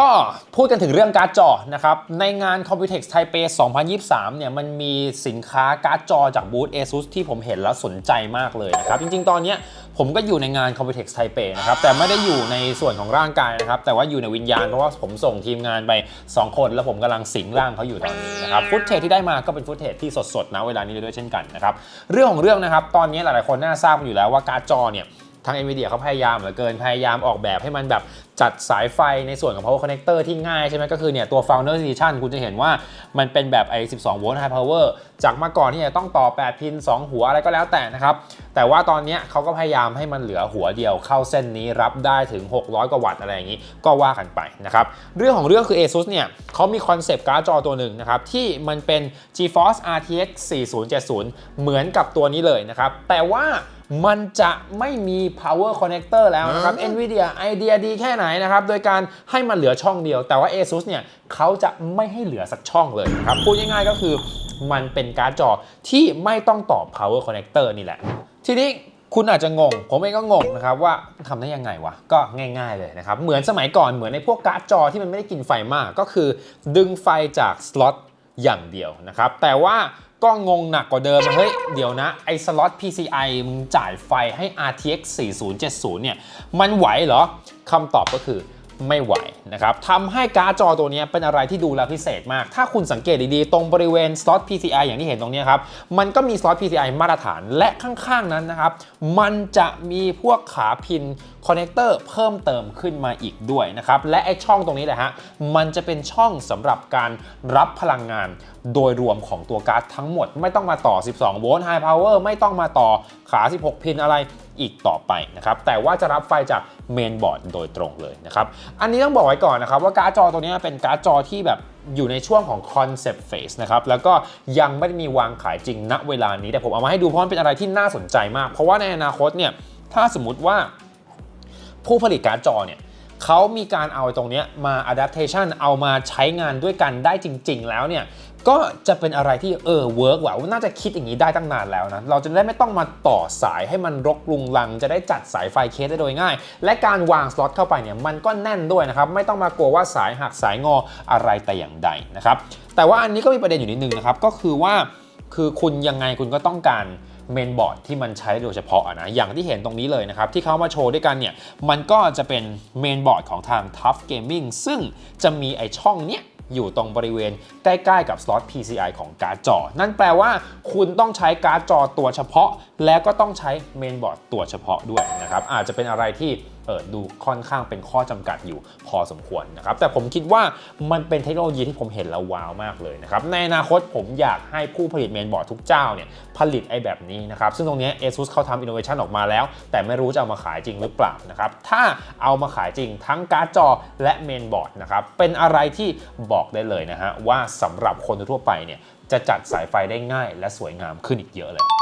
ก็พูดกันถึงเรื่องการ์ดจอนะครับ ในงาน Computex Taipei 2023 เนี่ยมันมีสินค้าการ์ดจอจากบูธ ASUS ที่ผมเห็นแล้วสนใจมากเลยนะครับ จริงๆ ตอนนี้ผมก็อยู่ในงาน Computex Taipei นะครับ แต่ไม่ได้อยู่ในส่วนของร่างกายนะครับ แต่ว่าอยู่ในวิญญาณ เพราะว่าผมส่งทีมงานไป 2 คน แล้วผมกำลังสิงร่างเขาอยู่ตอนนี้นะครับฟุตเทจที่ได้มาก็เป็นฟุตเทจที่สดๆนะเวลานี้ด้วยเช่นกันนะครับเรื่องของเรื่องนะครับตอนนี้หลายๆคนน่าทราบกันอยู่แล้วว่าการ์ดจอเนี่ยทาง NVIDIA เขาพยายามเหลือเกิน พยายามออกแบบให้มันแบบจัดสายไฟในส่วนของ power connector ที่ง่ายใช่ไหมก็คือเนี่ยตัว founder edition คุณจะเห็นว่ามันเป็นแบบไอ้12โวลต์ high power จากเมื่อก่อนที่จะต้องต่อ 8 พิน 2 หัวอะไรก็แล้วแต่นะครับ แต่ว่าตอนเนี้ยเขาก็พยายามให้มันเหลือหัวเดียวเข้าเส้นนี้รับได้ถึง 600 กว่าวัตต์อะไรอย่างนี้ ก็ว่ากันไปนะครับ เรื่องของเรื่องคือ ASUS เนี่ยเขามีคอนเซปต์การ์ดจอตัวหนึ่งนะครับ ที่มันเป็น GeForce RTX 4070 เหมือนกับตัวนี้เลยนะครับ แต่ว่ามันจะไม่มี power connector แล้วนะครับ NVIDIA ไอเดียดีแค่ไหนนะครับโดยการให้มันเหลือช่องเดียว แต่ว่า ASUS เนี่ยเขาจะไม่ให้เหลือสักช่องเลยนะครับพูดง่ายๆก็คือมันเป็นการ์ดจอที่ไม่ต้องต่อ power connector นี่แหละ ทีนี้คุณอาจจะงง ผมเองก็งงนะครับว่าทำได้ยังไงวะ ก็ง่ายๆเลยนะครับ เหมือนสมัยก่อนเหมือนในพวกการ์ดจอที่มันไม่ได้กินไฟมาก ก็คือดึงไฟจากสล็อต อย่างเดียวนะครับ แต่ว่าก็งงหนักกว่าเดิม เฮ้ย เดี๋ยวนะ ไอ้สล็อต PCI มึงจ่ายไฟให้ RTX 4070 เนี่ย มันไหวเหรอ คำตอบก็คือไม่ไหวนะครับทำให้การ์ดจอตัวนี้เป็นอะไรที่ดูแลพิเศษมาก ถ้าคุณสังเกตดีๆ ตรงบริเวณสล็อต PCI อย่างที่เห็นตรงนี้ครับ มันก็มีสล็อต PCI มาตรฐานและข้างๆนั้นนะครับ มันจะมีพวกขาพินคอนเนคเตอร์เพิ่มเติมขึ้นมาอีกด้วยนะครับ และไอช่องตรงนี้แหละฮะ มันจะเป็นช่องสำหรับการรับพลังงานโดยรวมของตัวการ์ดทั้งหมด ไม่ต้องมาต่อ 12 โวลต์ High Power ไม่ต้องมาต่อขา 16 พินอะไรอีกต่อไปนะครับ แต่ว่าจะรับไฟจากเมนบอร์ดโดยตรงเลยนะครับ อันนี้ต้องบอกไว้ก่อนนะครับว่าการ์ดจอตัวนี้เป็นการ์ดจอที่แบบอยู่ในช่วงของ concept phase นะครับแล้วก็ยังไม่ได้มีวางขายจริงณเวลานี้ แต่ผมเอามาให้ดูเพราะมันเป็นอะไรที่น่าสนใจมาก เพราะว่าในอนาคตเนี่ยถ้าสมมติว่าผู้ผลิตการ์ดจอเนี่ย เขามีการเอาตรงนี้มา adaptation เอามาใช้งานด้วยกันได้จริง ๆ แล้วเนี่ยก็จะเป็นอะไรที่เออเวิร์กว่ะน่าจะคิดอย่างนี้ได้ตั้งนานแล้วนะ เราจะได้ไม่ต้องมาต่อสายให้มันรกรุงรัง จะได้จัดสายไฟเคสได้โดยง่าย และการวางสล็อตเข้าไปเนี่ยมันก็แน่นด้วยนะครับ ไม่ต้องมากลัวว่าสายหักสายงออะไรแต่อย่างใดนะครับ แต่ว่าอันนี้ก็มีประเด็นอยู่นิดนึงนะครับ ก็คือว่าคือคุณยังไงคุณก็ต้องการ เมนบอร์ดที่มันใช้โดยเฉพาะนะอย่างที่เห็นตรงนี้เลยนะครับ ที่เขามาโชว์ด้วยกันเนี่ย มันก็จะเป็นเมนบอร์ดของทาง Tough Gaming ซึ่งจะมีไอช่องเนี้ยอยู่ตรงบริเวณใกล้ๆกับสล็อต PCI ของการ์ดจอ นั่นแปลว่าคุณต้องใช้การ์ดจอตัวเฉพาะ แล้วก็ต้องใช้เมนบอร์ดตัวเฉพาะด้วยนะครับ อาจจะเป็นอะไรที่ ดูค่อนข้างเป็นข้อจำกัดอยู่พอสมควรนะครับแต่ผมคิดว่ามันเป็นเทคโนโลยีที่ผมเห็นแล้วว้าวมากเลยนะครับในอนาคตผมอยากให้ผู้ผลิตเมนบอร์ดทุกเจ้าเนี่ยผลิตไอ้แบบนี้นะครับซึ่งตรงนี้ ASUS เขาทำอินโนเวชันออกมาแล้ว แต่ไม่รู้จะเอามาขายจริงหรือเปล่านะครับถ้าเอามาขายจริงทั้งการ์ดจอและเมนบอร์ดนะครับเป็นอะไรที่บอกได้เลยนะฮะว่าสำหรับคนทั่วไปเนี่ยจะจัดสายไฟได้ง่ายและสวยงามขึ้นอีกเยอะเลย